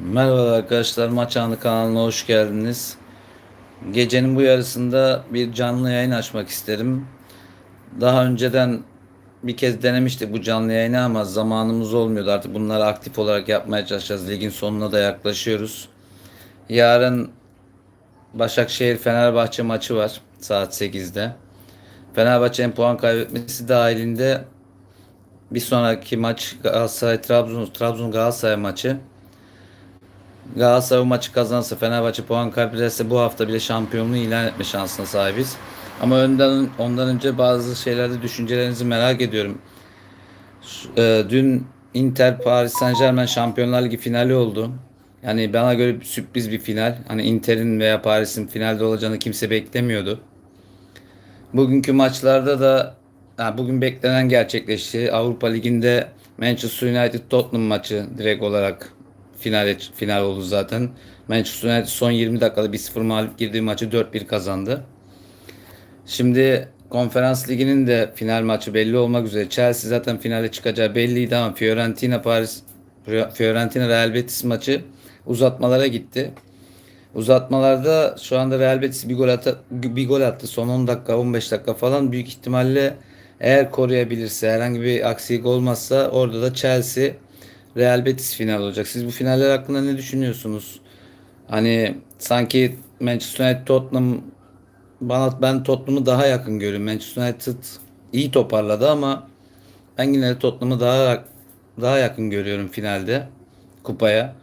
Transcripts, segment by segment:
Merhaba arkadaşlar, Maç Anı kanalına hoş geldiniz. Gecenin bu yarısında bir canlı yayın açmak isterim. Daha önceden bir kez denemiştik bu canlı yayını ama zamanımız olmuyordu. Artık bunları aktif olarak yapmaya çalışacağız. Ligin sonuna da yaklaşıyoruz. Yarın Başakşehir Fenerbahçe maçı var saat 8'de. Fenerbahçe'nin puan kaybetmesi dahilinde bir sonraki maç Galatasaray Trabzon Trabzon Galatasaray maçı. Galatasaray maçı kazanırsa Fenerbahçe puan kaybederse bu hafta bile şampiyonluğu ilan etme şansına sahibiz. Ama önden ondan önce bazı şeylerde düşüncelerinizi merak ediyorum. Şu- e, dün Inter Paris Saint-Germain Şampiyonlar Ligi finali oldu. Yani bana göre sürpriz bir final. Hani Inter'in veya Paris'in finalde olacağını kimse beklemiyordu. Bugünkü maçlarda da ha, bugün beklenen gerçekleşti. Avrupa Ligi'nde Manchester United Tottenham maçı direkt olarak finale final oldu zaten. Manchester United son 20 dakikada 1-0 mağlup girdiği maçı 4-1 kazandı. Şimdi Konferans Ligi'nin de final maçı belli olmak üzere. Chelsea zaten finale çıkacağı belliydi ama Fiorentina Paris Fiorentina Real Betis maçı uzatmalara gitti. Uzatmalarda şu anda Real Betis bir gol attı, bir gol attı. Son 10 dakika 15 dakika falan büyük ihtimalle eğer koruyabilirse herhangi bir aksilik olmazsa orada da Chelsea Real Betis final olacak. Siz bu finaller hakkında ne düşünüyorsunuz? Hani sanki Manchester United Tottenham bana ben Tottenham'ı daha yakın görüyorum. Manchester United iyi toparladı ama ben yine de Tottenham'ı daha daha yakın görüyorum finalde kupaya.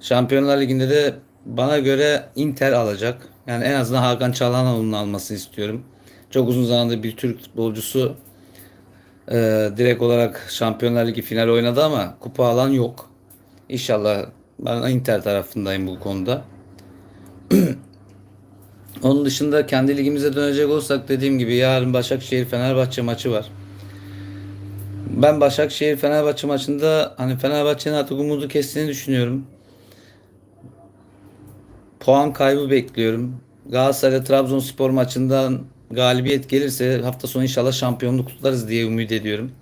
Şampiyonlar Ligi'nde de bana göre Inter alacak. Yani en azından Hakan Çalhanoğlu'nun almasını istiyorum. Çok uzun zamandır bir Türk futbolcusu e, direkt olarak Şampiyonlar Ligi finali oynadı ama kupa alan yok. İnşallah ben Inter tarafındayım bu konuda. Onun dışında kendi ligimize dönecek olsak dediğim gibi yarın Başakşehir Fenerbahçe maçı var. Ben Başakşehir Fenerbahçe maçında hani Fenerbahçe'nin artık umudu kestiğini düşünüyorum. Puan kaybı bekliyorum. Galatasaray Trabzonspor maçından galibiyet gelirse hafta sonu inşallah şampiyonluk kutlarız diye ümit ediyorum.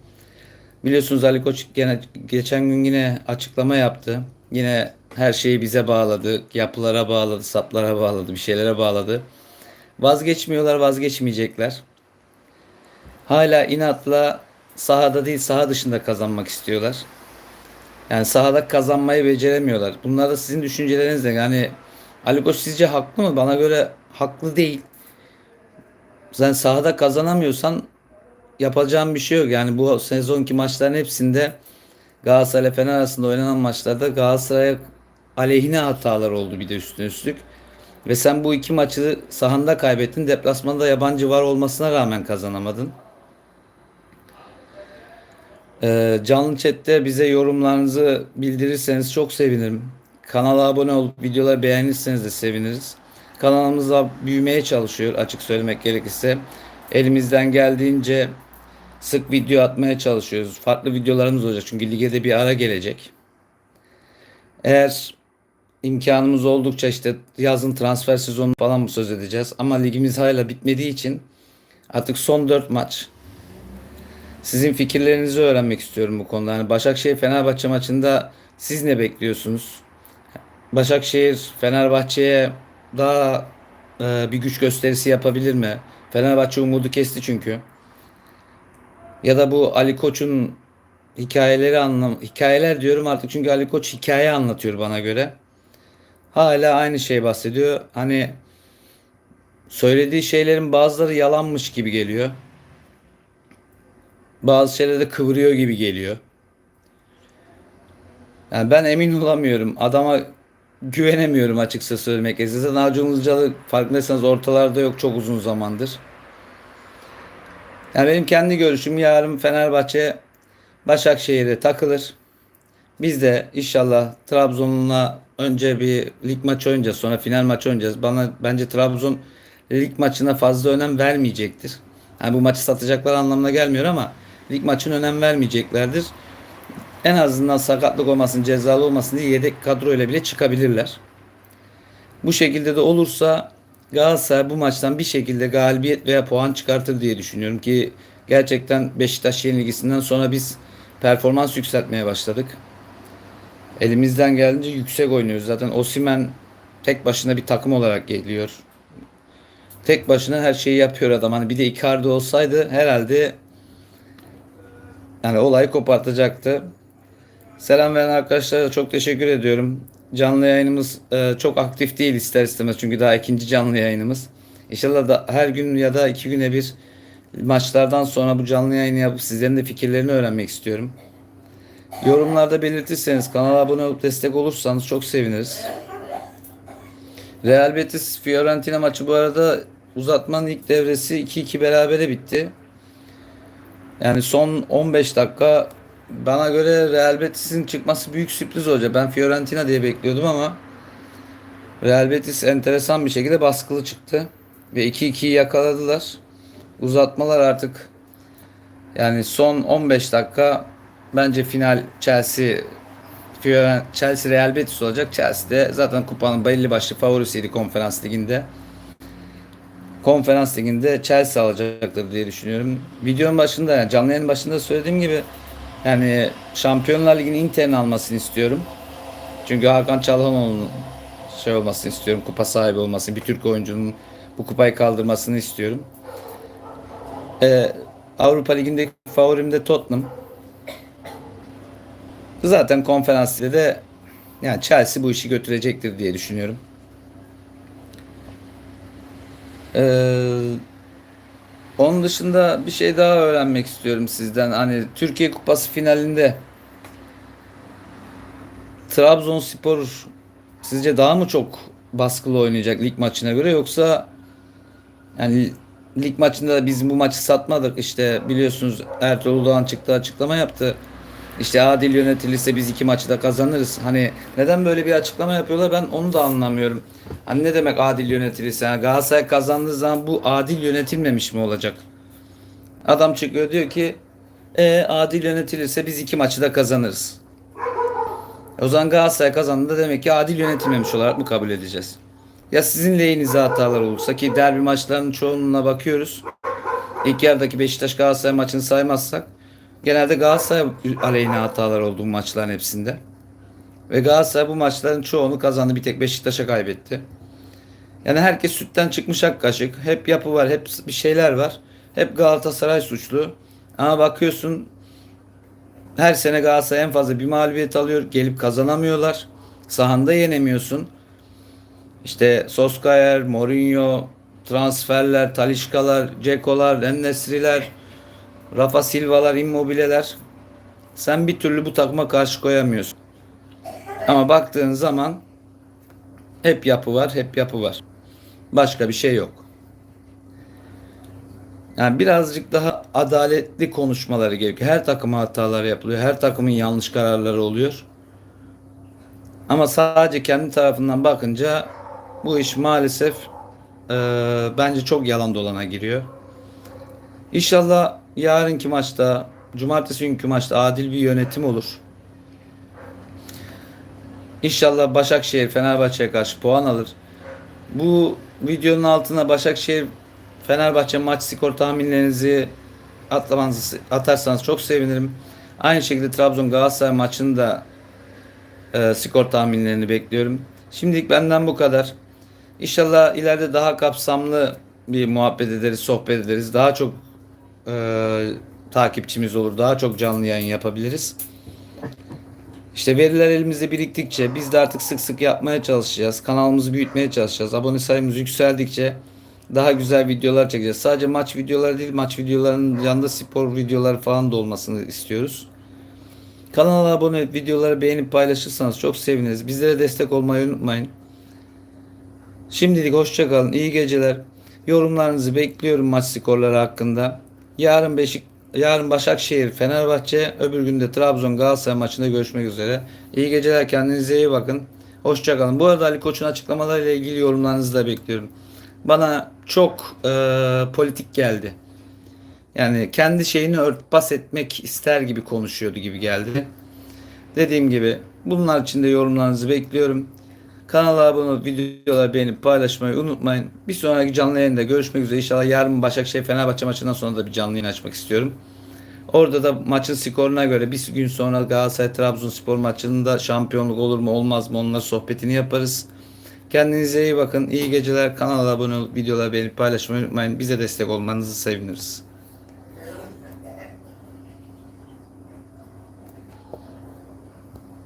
Biliyorsunuz Ali Koç gene geçen gün yine açıklama yaptı. Yine her şeyi bize bağladı. Yapılara bağladı, saplara bağladı, bir şeylere bağladı. Vazgeçmiyorlar, vazgeçmeyecekler. Hala inatla sahada değil saha dışında kazanmak istiyorlar. Yani sahada kazanmayı beceremiyorlar. Bunlar da sizin düşünceleriniz de yani Ali Koç sizce haklı mı? Bana göre haklı değil. Sen sahada kazanamıyorsan yapacağın bir şey yok. Yani bu sezonki maçların hepsinde Galatasaray Fener arasında oynanan maçlarda Galatasaray aleyhine hatalar oldu bir de üstüne üstlük. Ve sen bu iki maçı sahanda kaybettin. Deplasmanda yabancı var olmasına rağmen kazanamadın. Ee, canlı chatte bize yorumlarınızı bildirirseniz çok sevinirim. Kanala abone olup videoları beğenirseniz de seviniriz. Kanalımız da büyümeye çalışıyor açık söylemek gerekirse. Elimizden geldiğince sık video atmaya çalışıyoruz. Farklı videolarımız olacak çünkü lige de bir ara gelecek. Eğer imkanımız oldukça işte yazın transfer sezonu falan mı söz edeceğiz. Ama ligimiz hala bitmediği için artık son 4 maç. Sizin fikirlerinizi öğrenmek istiyorum bu konuda. Yani Başakşehir Fenerbahçe maçında siz ne bekliyorsunuz? Başakşehir Fenerbahçe'ye daha e, bir güç gösterisi yapabilir mi? Fenerbahçe umudu kesti çünkü. Ya da bu Ali Koç'un hikayeleri anlam hikayeler diyorum artık çünkü Ali Koç hikaye anlatıyor bana göre. Hala aynı şey bahsediyor. Hani söylediği şeylerin bazıları yalanmış gibi geliyor. Bazı şeyleri de kıvırıyor gibi geliyor. Yani ben emin olamıyorum. Adama güvenemiyorum açıkça söylemek gerekirse. Acun Ilıcalı farkındaysanız ortalarda yok çok uzun zamandır. Yani benim kendi görüşüm yarın Fenerbahçe Başakşehir'e takılır. Biz de inşallah Trabzon'la önce bir lig maçı oynayacağız. Sonra final maçı oynayacağız. Bana bence Trabzon lig maçına fazla önem vermeyecektir. Yani bu maçı satacaklar anlamına gelmiyor ama lig maçına önem vermeyeceklerdir. En azından sakatlık olmasın, cezalı olmasın diye yedek kadroyla bile çıkabilirler. Bu şekilde de olursa Galatasaray bu maçtan bir şekilde galibiyet veya puan çıkartır diye düşünüyorum ki gerçekten Beşiktaş yenilgisinden sonra biz performans yükseltmeye başladık. Elimizden geldiğince yüksek oynuyoruz. Zaten Osimen tek başına bir takım olarak geliyor. Tek başına her şeyi yapıyor adam. Hani bir de Icardi olsaydı herhalde yani olayı kopartacaktı. Selam veren arkadaşlara çok teşekkür ediyorum. Canlı yayınımız e, çok aktif değil ister istemez çünkü daha ikinci canlı yayınımız. İnşallah da her gün ya da iki güne bir maçlardan sonra bu canlı yayını yapıp sizlerin de fikirlerini öğrenmek istiyorum. Yorumlarda belirtirseniz kanala abone olup destek olursanız çok seviniriz. Real Betis Fiorentina maçı bu arada uzatmanın ilk devresi 2-2 berabere bitti. Yani son 15 dakika bana göre Real Betis'in çıkması büyük sürpriz olacak. Ben Fiorentina diye bekliyordum ama Real Betis enteresan bir şekilde baskılı çıktı. Ve 2-2'yi yakaladılar. Uzatmalar artık yani son 15 dakika bence final Chelsea Fioren Chelsea Real Betis olacak. Chelsea de zaten kupanın belli başlı favorisiydi konferans liginde. Konferans liginde Chelsea alacaktır diye düşünüyorum. Videonun başında yani canlı yayının başında söylediğim gibi yani Şampiyonlar Ligi'nin Inter'in almasını istiyorum. Çünkü Hakan Çalhanoğlu'nun şey olmasını istiyorum. Kupa sahibi olmasını, bir Türk oyuncunun bu kupayı kaldırmasını istiyorum. Ee, Avrupa Ligi'ndeki favorim de Tottenham. Zaten konferans liginde de yani Chelsea bu işi götürecektir diye düşünüyorum. Ee, onun dışında bir şey daha öğrenmek istiyorum sizden. Hani Türkiye Kupası finalinde Trabzonspor sizce daha mı çok baskılı oynayacak lig maçına göre yoksa yani lig maçında da biz bu maçı satmadık işte biliyorsunuz Ertuğrul Doğan çıktı açıklama yaptı. İşte adil yönetilirse biz iki maçı da kazanırız. Hani neden böyle bir açıklama yapıyorlar ben onu da anlamıyorum. Hani ne demek adil yönetilirse? Yani Galatasaray kazandığı zaman bu adil yönetilmemiş mi olacak? Adam çıkıyor diyor ki e, adil yönetilirse biz iki maçı da kazanırız. O zaman Galatasaray kazandı da demek ki adil yönetilmemiş olarak mı kabul edeceğiz? Ya sizin lehinize hatalar olursa ki derbi maçlarının çoğunluğuna bakıyoruz. İlk yarıdaki Beşiktaş Galatasaray maçını saymazsak genelde Galatasaray aleyhine hatalar oldu bu maçların hepsinde. Ve Galatasaray bu maçların çoğunu kazandı. Bir tek Beşiktaş'a kaybetti. Yani herkes sütten çıkmış ak kaşık. Hep yapı var, hep bir şeyler var. Hep Galatasaray suçlu. Ama bakıyorsun her sene Galatasaray en fazla bir mağlubiyet alıyor. Gelip kazanamıyorlar. Sahanda yenemiyorsun. İşte Soskayer, Mourinho, transferler, Talişkalar, Cekolar, Ennesriler, Rafa Silva'lar, Immobile'ler. Sen bir türlü bu takıma karşı koyamıyorsun. Ama baktığın zaman hep yapı var, hep yapı var. Başka bir şey yok. Yani birazcık daha adaletli konuşmaları gerekiyor. Her takıma hatalar yapılıyor. Her takımın yanlış kararları oluyor. Ama sadece kendi tarafından bakınca bu iş maalesef e, bence çok yalan dolana giriyor. İnşallah yarınki maçta, cumartesi günkü maçta adil bir yönetim olur. İnşallah Başakşehir Fenerbahçe'ye karşı puan alır. Bu videonun altına Başakşehir Fenerbahçe maç skor tahminlerinizi atlamanızı atarsanız çok sevinirim. Aynı şekilde Trabzon Galatasaray maçını da e, skor tahminlerini bekliyorum. Şimdilik benden bu kadar. İnşallah ileride daha kapsamlı bir muhabbet ederiz, sohbet ederiz. Daha çok e, takipçimiz olur. Daha çok canlı yayın yapabiliriz. İşte veriler elimizde biriktikçe biz de artık sık sık yapmaya çalışacağız. Kanalımızı büyütmeye çalışacağız. Abone sayımız yükseldikçe daha güzel videolar çekeceğiz. Sadece maç videoları değil, maç videolarının yanında spor videoları falan da olmasını istiyoruz. Kanala abone olup videoları beğenip paylaşırsanız çok seviniriz. Bizlere destek olmayı unutmayın. Şimdilik hoşçakalın. İyi geceler. Yorumlarınızı bekliyorum maç skorları hakkında. Yarın Beşik Yarın Başakşehir, Fenerbahçe, öbür günde Trabzon, Galatasaray maçında görüşmek üzere. İyi geceler, kendinize iyi bakın. Hoşçakalın. Bu arada Ali Koç'un açıklamalarıyla ilgili yorumlarınızı da bekliyorum. Bana çok e, politik geldi. Yani kendi şeyini örtbas etmek ister gibi konuşuyordu gibi geldi. Dediğim gibi bunlar için de yorumlarınızı bekliyorum. Kanala abone olup videoları beğenip paylaşmayı unutmayın. Bir sonraki canlı yayında görüşmek üzere. İnşallah yarın Başakşehir Fenerbahçe maçından sonra da bir canlı yayın açmak istiyorum. Orada da maçın skoruna göre bir gün sonra Galatasaray Trabzonspor maçında şampiyonluk olur mu olmaz mı onunla sohbetini yaparız. Kendinize iyi bakın. İyi geceler. Kanala abone olup videoları beğenip paylaşmayı unutmayın. Bize destek olmanızı seviniriz.